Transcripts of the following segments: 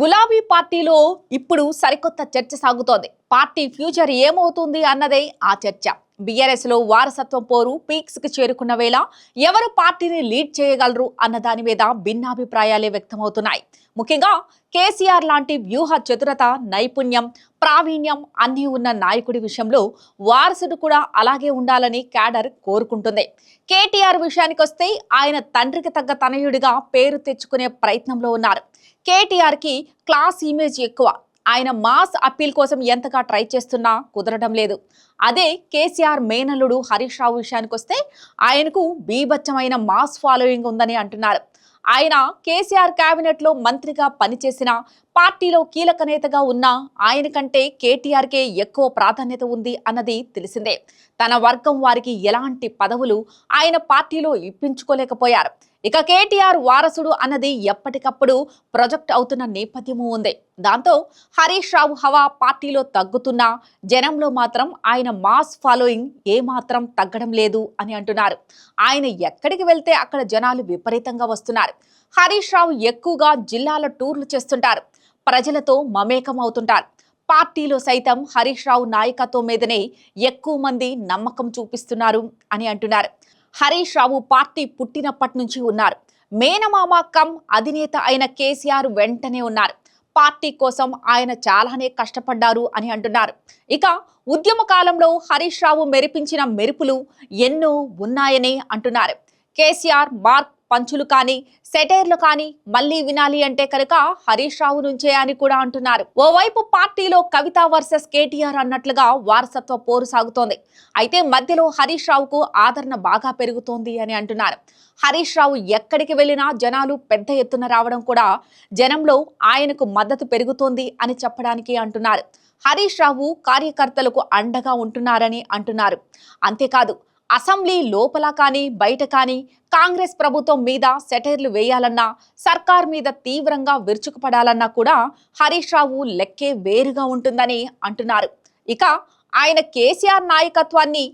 గులాబీ పార్టీలో ఇప్పుడు సరికొత్త చర్చ సాగుతోంది. పార్టీ ఫ్యూచర్ ఏమవుతుంది అన్నదే ఆ చర్చ. బీఆర్ఎస్లో వారసత్వం పోరు పీక్స్కి చేరుకున్న వేళ ఎవరు పార్టీని లీడ్ చేయగలరు అన్న దాని మీద భిన్నాభిప్రాయాలే వ్యక్తమవుతున్నాయి. ముఖ్యంగా కేసీఆర్ లాంటి వ్యూహ చతురత నైపుణ్యం ప్రావీణ్యం అన్నీ ఉన్న నాయకుడి విషయంలో వారసుడు కూడా అలాగే ఉండాలని క్యాడర్ కోరుకుంటుంది. కేటీఆర్ విషయానికి వస్తే ఆయన తండ్రికి తగ్గ తనయుడిగా పేరు తెచ్చుకునే ప్రయత్నంలో ఉన్నారు. కేటీఆర్కి క్లాస్ ఇమేజ్ ఎక్కువ ఆయన మాస్ అప్పీల్ కోసం ఎంతగా ట్రై చేస్తున్నా కుదరడం లేదు. అదే కేసీఆర్ మేనల్లుడు హరీష్ రావు విషయానికి వస్తే ఆయనకు బీభత్సమైన మాస్ ఫాలోయింగ్ ఉందని అంటున్నారు. ఆయన కేసీఆర్ కేబినెట్లో మంత్రిగా పనిచేసిన పార్టీలో కీలక నేతగా ఉన్న ఆయన కంటే కేటీఆర్కే ఎక్కువ ప్రాధాన్యత ఉంది అన్నది తెలిసిందే. తన వర్గం వారికి ఎలాంటి పదవులు ఆయన పార్టీలో ఇప్పించుకోలేకపోయారు. ఇక కేటీఆర్ వారసుడు అన్నది ఎప్పటికప్పుడు ప్రొజెక్ట్ అవుతున్న నేపథ్యము ఉంది. దాంతో హరీష్ రావు హవా పార్టీలో తగ్గుతున్నా జనంలో మాత్రం ఆయన మాస్ ఫాలోయింగ్ ఏమాత్రం తగ్గడం లేదు అని అంటున్నారు. ఆయన ఎక్కడికి వెళ్తే అక్కడ జనాలు విపరీతంగా వస్తున్నారు. హరీష్ రావు ఎక్కువగా జిల్లాల టూర్లు చేస్తుంటారు. ప్రజలతో మమేకం అవుతుంటారు. పార్టీలో సైతం హరీష్ రావు నాయకత్వం మీదనే ఎక్కువ మంది నమ్మకం చూపిస్తున్నారు అని అంటున్నారు. హరీష్ రావు పార్టీ పుట్టినప్పటి నుంచి ఉన్నారు. మేనమామ కమ్ అధినేత అయిన కేసీఆర్ వెంటనే ఉన్నారు. పార్టీ కోసం ఆయన చాలానే కష్టపడ్డారు అని అంటున్నారు. ఇక ఉద్యమ కాలంలో హరీష్ రావు మెరిపించిన మెరుపులు ఎన్నో ఉన్నాయని అంటున్నారు. కేసీఆర్ మార్క్ పంచులు కానీ సెటైర్లు కానీ మళ్ళీ వినాలి అంటే కనుక హరీష్ రావు నుంచే అని కూడా అంటున్నారు. ఓవైపు పార్టీలో కవిత వర్సెస్ కేటీఆర్ అన్నట్లుగా వారసత్వ పోరు సాగుతోంది. అయితే మధ్యలో హరీష్ రావుకు ఆదరణ బాగా పెరుగుతోంది అని అంటున్నారు. హరీష్ రావు ఎక్కడికి వెళ్ళినా జనాలు పెద్ద ఎత్తున రావడం కూడా జనంలో ఆయనకు మద్దతు పెరుగుతోంది అని చెప్పడానికి అంటున్నారు. హరీష్ రావు కార్యకర్తలకు అండగా ఉంటున్నారని అంటున్నారు. అంతేకాదు అసెంబ్లీ లోపల కానీ బయట కానీ కాంగ్రెస్ ప్రభుత్వం మీద సెటైర్లు వేయాలన్నా సర్కార్ మీద తీవ్రంగా విరుచుకుపడాలన్నా కూడా హరీష్ రావు లెక్కే వేరుగా ఉంటుందని అంటున్నారు. ఇక ఆయన కేసీఆర్ నాయకత్వాన్ని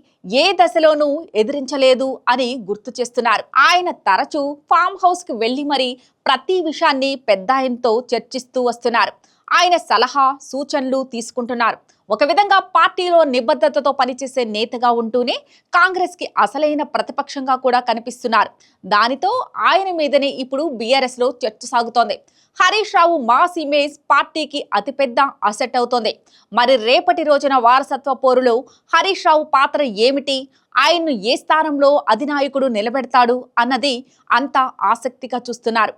ఏ దశలోనూ ఎదిరించలేదు అని గుర్తు చేస్తున్నారు. ఆయన తరచూ ఫామ్ హౌస్కి వెళ్ళి మరీ మరి ప్రతి విషయాన్ని పెద్ద ఆయనతో చర్చిస్తూ వస్తున్నారు. ఆయన సలహా సూచనలు తీసుకుంటున్నారు. ఒక విధంగా పార్టీలో నిబద్ధతతో పనిచేసే నేతగా ఉంటూనే కాంగ్రెస్కి అసలైన ప్రతిపక్షంగా కూడా కనిపిస్తున్నారు. దానితో ఆయన మీదనే ఇప్పుడు బీఆర్ఎస్లో చర్చ సాగుతోంది. హరీష్ రావు మాస్ ఇమేజ్ పార్టీకి అతిపెద్ద అసెట్ అవుతోంది. మరి రేపటి రోజున వారసత్వ పోరులో హరీష్ రావు పాత్ర ఏమిటి? ఆయన్ను ఏ స్థానంలో అధినాయకుడు నిలబెడతాడు అన్నది అంతా ఆసక్తిగా చూస్తున్నారు.